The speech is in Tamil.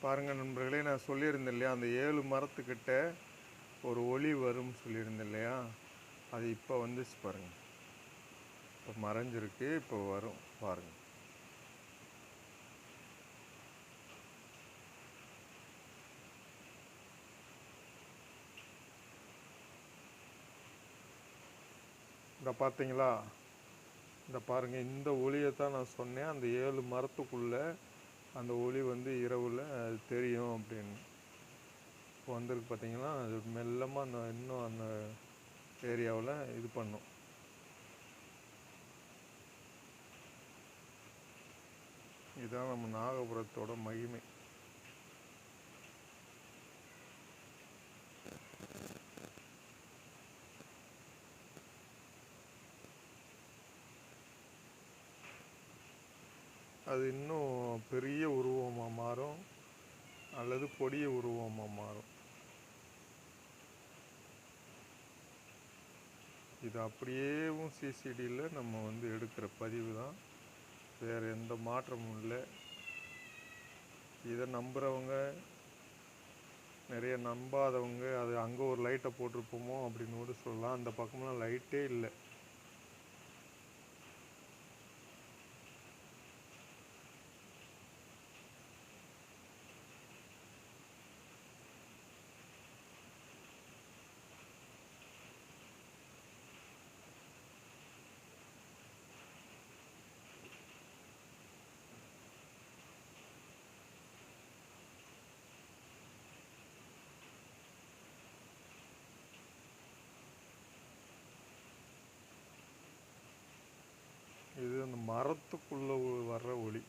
பாருங்கள் நண்பர்களே நான் சொல்லியிருந்தேன் இல்லையா அந்த ஏழு மரத்துக்கிட்ட ஒரு ஒளி வரும்னு சொல்லியிருந்தேன் இல்லையா அது இப்போ வந்துச்சு பாருங்கள் இப்போ மறைஞ்சிருக்கு இப்போ வரும் பாருங்கள் இந்த பார்த்தீங்களா இந்த பாருங்கள் இந்த ஒளியை தான் நான் சொன்னேன் அந்த ஏழு மரத்துக்குள்ளே அந்த ஒளி வந்து இரவில் அது தெரியும் அப்படின்னு. இப்போ வந்திருக்கு பார்த்தீங்கன்னா அது மெல்லமாக அந்த இன்னும் அந்த ஏரியாவில் இது பண்ணும். இதுதான் நம்ம நாகபுரத்தோட மகிமை. அது இன்னும் பெரிய உருவமாக மாறும் அல்லது பொடிய உருவமாக மாறும். இது அப்படியேவும் சிசிடியில் நம்ம வந்து எடுக்கிற பதிவு தான். வேறு எந்த மாற்றமும் இல்லை. இதை நம்புகிறவங்க நிறைய நம்பாதவங்க அது அங்கே ஒரு லைட்டை போட்டிருப்போமோ அப்படின்னு கூட சொல்லலாம். அந்த பக்கம்லாம் லைட்டே இல்லை இது அந்த மரத்துக்குள்ளே வர்ற ஒளி.